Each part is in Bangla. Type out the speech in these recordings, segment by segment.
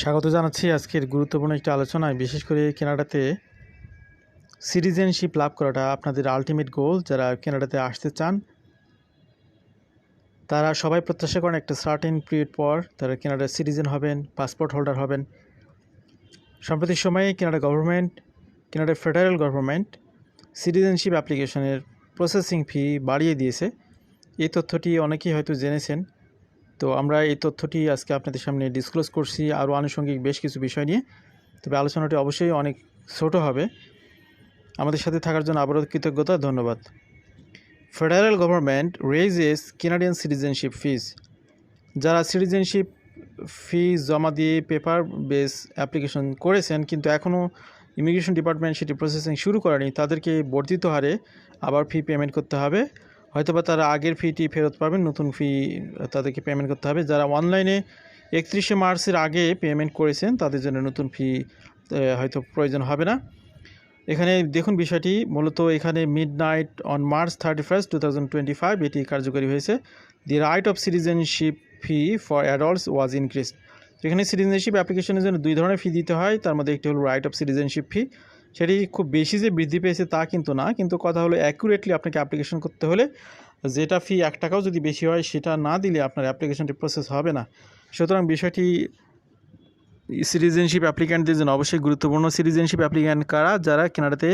স্বাগত জানাচ্ছি আজকের গুরুত্বপূর্ণ একটি আলোচনায়, বিশেষ করে কেনাডাতে সিটিজেনশিপ লাভ করাটা আপনাদের আলটিমেট গোল যারা কেনাডাতে আসতে চান। তারা সবাই প্রত্যাশা করেন একটা সার্টেন পিরিয়ড পর তারা কেনাডার সিটিজেন হবেন পাসপোর্ট হোল্ডার হবেন। সাম্প্রতিক সময়ে কেনাডা গভর্নমেন্ট কেনাডার ফেডারেল গভর্নমেন্ট সিটিজেনশিপ অ্যাপ্লিকেশনের প্রসেসিং ফি বাড়িয়ে দিয়েছে। এই তথ্যটি অনেকেই হয়তো জেনেছেন। তো আমরা এই তথ্যটি আজকে আপনাদের সামনে ডিসক্লোজ করছি আরও আনুষঙ্গিক বেশ কিছু বিষয় নিয়ে। তবে আলোচনাটি অবশ্যই অনেক ছোট হবে। আমাদের সাথে থাকার জন্য আবারও কৃতজ্ঞতা, ধন্যবাদ। Federal government raises Canadian citizenship fees যারা সিটিজেনশিপ ফি জমা দিয়ে পেপার বেস অ্যাপ্লিকেশন করেছেন, কিন্তু এখনও ইমিগ্রেশন ডিপার্টমেন্ট সেটি প্রসেসিং শুরু করেনি, তাদেরকে বর্ধিত হারে আবার ফি পেমেন্ট করতে হবে। হয়তোবা তারা আগের ফিটি ফেরত পাবেন, নতুন ফি তাদেরকে পেমেন্ট করতে হবে। যারা অনলাইনে একত্রিশে মার্চের আগে পেমেন্ট করেছেন, তাদের জন্য নতুন ফি হয়তো প্রয়োজন হবে না। এখানে দেখুন বিষয়টি, মূলত এখানে midnight on March thirty first two thousand twenty five এটি কার্যকরী হয়েছে। The right of citizenship fee for adults was increase এখানে সিটিজেনশিপ অ্যাপ্লিকেশনের জন্য দুই ধরনের ফি দিতে হয়। তার মধ্যে একটি হলো রাইট অফ সিটিজেনশিপ ফি সেটি খুব বেশি যে বৃদ্ধি পেয়েছে তা কিন্তু না। কিন্তু কথা হলো অ্যাকুরেটলি আপনাকে অ্যাপ্লিকেশন করতে হলে যেটা ফি এক টাকাও যদি বেশি হয় সেটা না দিলে আপনার অ্যাপ্লিকেশনটি প্রসেস হবে না। সুতরাং বিষয়টি সিটিজেনশিপ অ্যাপ্লিক্যান্টদের জন্য অবশ্যই গুরুত্বপূর্ণ। সিটিজেনশিপ অ্যাপ্লিক্যান্ট কারা? যারা কেনাডাতে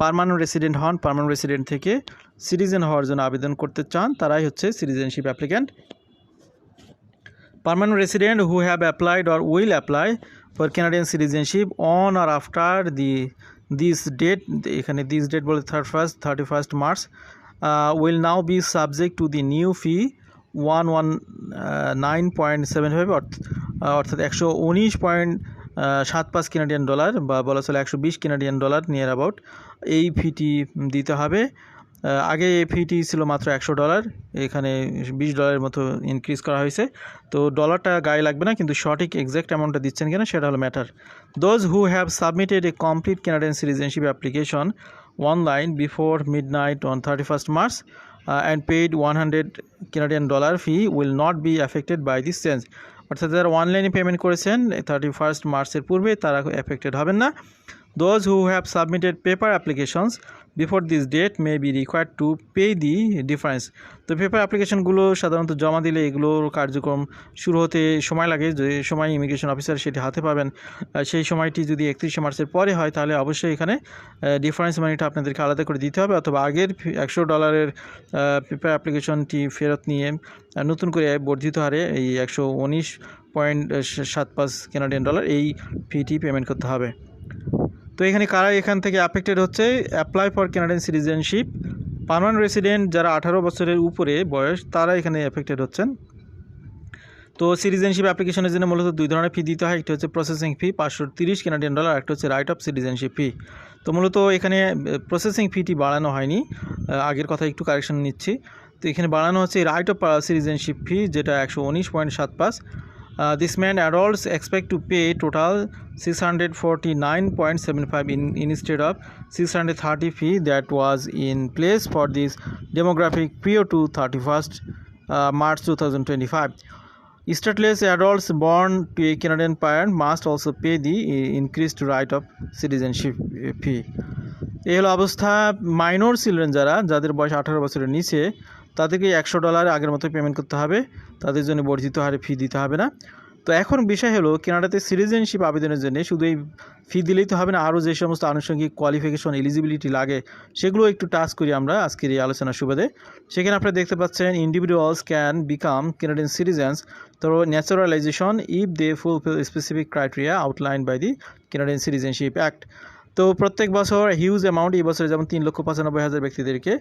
পারমানেন্ট রেসিডেন্ট হন পারমানেন্ট রেসিডেন্ট থেকে সিটিজেন হওয়ার জন্য আবেদন করতে চান, তারাই হচ্ছে citizenship applicant permanent resident who have applied or will apply for Canadian citizenship on or after the this date এখানে দিস ডেট বলে third first thirty first March will now be subject to the new fee one one nine point seven five অর্থাৎ একশো উনিশ পয়েন্ট সাত পাঁচ কেনাডিয়ান ডলার বা বলা চলে একশো বিশ কেনাডিয়ান ডলার নিয়ার অ্যাবাউট এই ফিটি দিতে হবে। আগে ফিটি ছিল মাত্র একশো ডলার এখানে বিশ ডলারের মতো ইনক্রিজ করা হয়েছে। তো ডলারটা গায়ে লাগবে না, কিন্তু সঠিক এক্স্যাক্ট অ্যামাউন্টটা দিচ্ছেন কিনা সেটা হলো matter those who have submitted a complete Canadian citizenship application online before midnight on thirty first March and paid one hundred Canadian dollar fee will not be affected by this change অর্থাৎ যারা অনলাইনে পেমেন্ট করেছেন থার্টি ফার্স্ট মার্চের পূর্বে তারা এফেক্টেড হবেন না। Those who have submitted paper applications before this date may be required to pay the difference তো পেপার অ্যাপ্লিকেশনগুলো সাধারণত জমা দিলে এগুলোর কার্যক্রম শুরু হতে সময় লাগে। যে সময় ইমিগ্রেশন অফিসার সেটি হাতে পাবেন সেই সময়টি যদি একত্রিশে মার্চের পরে হয়, তাহলে অবশ্যই এখানে ডিফারেন্স মানিটা আপনাদেরকে আলাদা করে দিতে হবে। অথবা আগের একশো ডলারের পেপার অ্যাপ্লিকেশনটি ফেরত নিয়ে নতুন করে বর্ধিত হারে এই একশো উনিশ পয়েন্ট সাত পাঁচ কেনাডিয়ান ডলার এই ফিটি পেমেন্ট করতে হবে। তো এখানে কারা এখান থেকে অ্যাফেক্টেড হচ্ছে? Apply for Canadian citizenship permanent resident যারা আঠারো বছরের উপরে বয়স, তারা এখানে অ্যাফেক্টেড হচ্ছেন। তো সিটিজেনশিপ অ্যাপ্লিকেশনের জন্য মূলত দুই ধরনের ফি দিতে হয়। একটি হচ্ছে প্রসেসিং ফি পাঁচশো তিরিশ কেনাডিয়ান ডলার একটা হচ্ছে রাইট অফ সিটিজেনশিপ ফি তো মূলত এখানে প্রসেসিং ফিটি বাড়ানো হয়নি। আগের কথা একটু কারেকশন নিচ্ছি। তো এখানে বাড়ানো হচ্ছে রাইট অফ সিটিজেনশিপ ফি যেটা একশো উনিশ পয়েন্ট সাত পাঁচ। Uh, this man adults expect to pay total 649.75 in, instead of 630 fee that was in place for this demographic prior to 31st uh, March 2025. Stateless adults born to a Canadian parent must also pay the uh, increased right of citizenship uh, fee. এই হলো অবস্থা মাইনর চিলড্রেন যারা যাদের বয়স আঠারো বছরের নিচে তাদেরকে একশো ডলার আগের মতো পেমেন্ট করতে হবে। তাদের জন্য বর্ধিত হারে ফি দিতে হবে না। তো এখন বিষয় হলো কেনাডাতে সিটিজেনশিপ আবেদনের জন্য শুধু এই ফি দিলেই তো হবে না, আরও যে সমস্ত আনুষঙ্গিক কোয়ালিফিকেশন এলিজিবিলিটি লাগে, সেগুলো একটু টাচ করি আমরা আজকের এই আলোচনার সুবাদে। সেখানে আপনারা দেখতে পাচ্ছেন individuals can become Canadian citizens to naturalization if they fulfil specific criteria outline by the Canadian citizenship act তো প্রত্যেক বছর হিউজ অ্যামাউন্ট এই বছরে যেমন তিন লক্ষ পঁচানব্বই হাজার ব্যক্তিদেরকে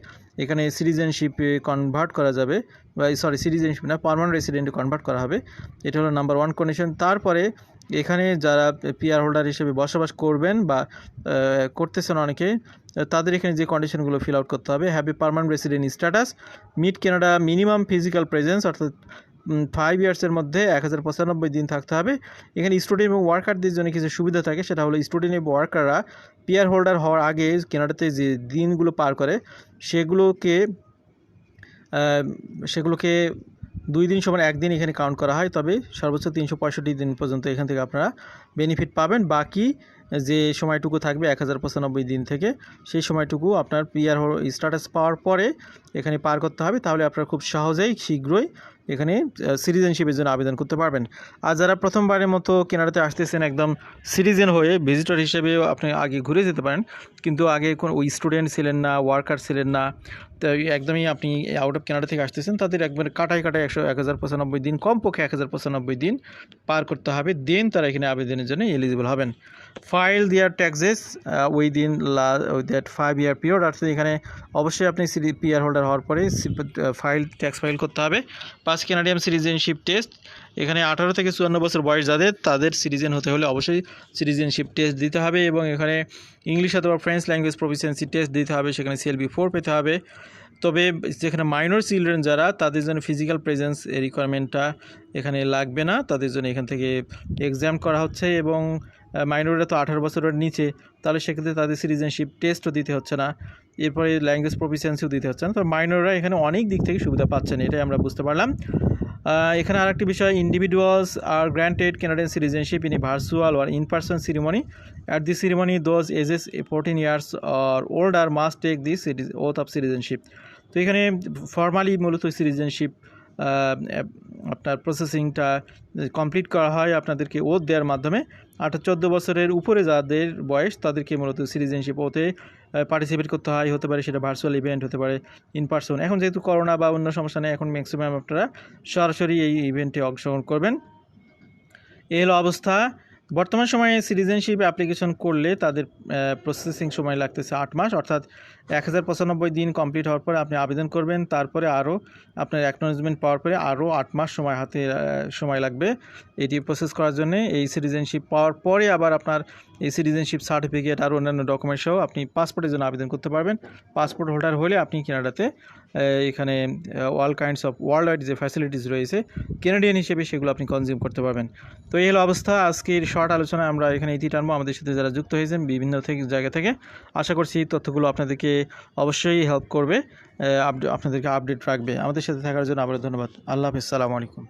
এখানে সিটিজেনশিপে কনভার্ট করা যাবে, বা সরি সিটিজেনশিপ না পারমানেন্ট রেসিডেন্টে কনভার্ট করা হবে। এটা হলো নাম্বার ওয়ান কন্ডিশন তারপরে এখানে যারা পিআর হোল্ডার হিসেবে বসবাস করবেন বা করতেছেন অনেকে, তাদের এখানে যে কন্ডিশনগুলো ফিল আউট করতে হবে। Have permanent resident status meet Canada minimum physical presence অর্থাৎ ফাইভ ইয়ার্সের মধ্যে এক হাজার পঁচানব্বই দিন থাকতে হবে। এখানে স্টুডেন্ট এবং ওয়ার্কারদের জন্য কিছু সুবিধা থাকে, সেটা হলো স্টুডেন্ট এবং ওয়ার্কাররা পিয়ার হোল্ডার হওয়ার আগে কেনাডাতে যে দিনগুলো পার করে, সেগুলোকে সেগুলোকে দুই দিন সমান একদিন এখানে কাউন্ট করা হয়। তবে সর্বোচ্চ তিনশো পঁয়ষট্টি দিন পর্যন্ত এখান থেকে আপনারা বেনিফিট পাবেন। বাকি যে সময়টুকু থাকবে এক হাজার পঁচানব্বই দিন থেকে, সেই সময়টুকু আপনার পিআর স্ট্যাটাস পাওয়ার পরে এখানে পার করতে হবে, তাহলে আপনার খুব সহজেই শীঘ্রই এখানে সিটিজেনশিপের জন্য আবেদন করতে পারবেন। আর যারা প্রথমবারের মতো কেনাডাতে আসতেছেন একদম সিটিজেন হয়ে ভিজিটর হিসেবে আপনি আগে ঘুরে যেতে পারেন, কিন্তু আগে কোনো ওই স্টুডেন্ট ছিলেন না ওয়ার্কার ছিলেন না, তো একদমই আপনি আউট অফ কানাডা থেকে আসতেছেন, তাদের একবার কাটায় কাটায় একশো, এক হাজার পঁচানব্বই দিন, কমপক্ষে এক হাজার পঁচানব্বই দিন পার করতে হবে, দেন তারা এখানে আবেদনের জন্য এলিজিবল হবেন। ফাইল দেয়ার ট্যাক্সেস উইদিন লা দ্যাট ফাইভ ইয়ার পিরিয়ড অর্থাৎ এখানে অবশ্যই আপনি সিডি পিআর হোল্ডার হওয়ার পরে ফাইল ট্যাক্স ফাইল করতে হবে। পাঁচ কানাডিয়ান সিটিজেনশিপ টেস্ট এখানে আঠারো থেকে চুয়ান্ন বছর বয়স যাদের, তাদের সিটিজেন হতে হলে অবশ্যই সিটিজেনশিপ টেস্ট দিতে হবে এবং এখানে ইংলিশ অথবা ফ্রেঞ্চ ল্যাঙ্গুয়েজ প্রফিসিয়েন্সি টেস্ট দিতে হবে, সেখানে সিএলবি ফোর পেতে হবে। তবে যেখানে মাইনর চিলড্রেন যারা, তাদের জন্য ফিজিক্যাল প্রেজেন্স রিকোয়ারমেন্টটা এখানে লাগবে না। তাদের জন্য এখান থেকে এক্সাম করা হচ্ছে এবং মাইনররা তো আঠারো বছরের নিচে, তাহলে সেক্ষেত্রে তাদের সিটিজেনশিপ টেস্টও দিতে হচ্ছে না। এরপরে ল্যাঙ্গুয়েজ প্রফিসিয়েন্সিও দিতে হচ্ছে না। তো মাইনররা এখানে অনেক দিক থেকে সুবিধা পাচ্ছেন, এটাই আমরা বুঝতে পারলাম। এখানে আরেকটি বিষয় individuals are granted Canadian citizenship in virtual or in person ceremony. At this ceremony, those ages 14 years or older must take this citi- oath of citizenship. তো এখানে ফর্মালি মূলত সিটিজেনশিপ আপনার প্রসেসিংটা কমপ্লিট করা হয় আপনাদেরকে ওথ দেওয়ার মাধ্যমে। আঠারো চোদ্দ বছরের উপরে যাদের বয়স, তাদেরকে মূলত সিটিজেনশিপ ওতে পার্টিসিপেট করতে হয়। হতে পারে সেটা ভার্চুয়াল ইভেন্ট হতে পারে ইন পার্সন এখন যেহেতু করোনা বা অন্য সমস্যা নেই, এখন ম্যাক্সিমাম আপনারা সরাসরি এই ইভেন্টে অংশগ্রহণ করবেন। এল অবস্থা। বর্তমান সময়ে সিটিজেনশিপ অ্যাপ্লিকেশন করলে তাদের প্রসেসিং সময় লাগতেছে আট মাস, অর্থাৎ এক হাজার পঁচানব্বই দিন কমপ্লিট হওয়ার পরে আপনি আবেদন করবেন, তারপরে আরও আপনার অ্যাকনোলজমেন্ট পাওয়ার পরে আরও আট মাস সময় হাতে সময় লাগবে এটি প্রসেস করার জন্য। এই সিটিজেনশিপ পাওয়ার পরে আবার আপনার এই সিটিজেনশিপ সার্টিফিকেট আর অন্যান্য ডকুমেন্ট সহ আপনি পাসপোর্টের জন্য আবেদন করতে পারবেন। পাসপোর্ট হোল্ডার হলে আপনি কানাডাতে এখানে all kinds of world wide যে ফ্যাসিলিটিস রয়েছে কেনাডিয়ান হিসেবে সেগুলো আপনি কনজিউম করতে পারবেন। তো এই হলো অবস্থা। আজকের শর্ট আলোচনা আমরা এখানে ইতি টানবো। আমাদের সাথে যারা যুক্ত হয়েছেন বিভিন্ন থেকে, জায়গা থেকে, আশা করছি তথ্যগুলো আপনাদেরকে অবশ্যই হেল্প করবে। আপনাদেরকে আপডেট রাখবে। আমাদের সাথে থাকার জন্য আবারও ধন্যবাদ। আল্লাহ হাফিজ। সালামু আলাইকুম।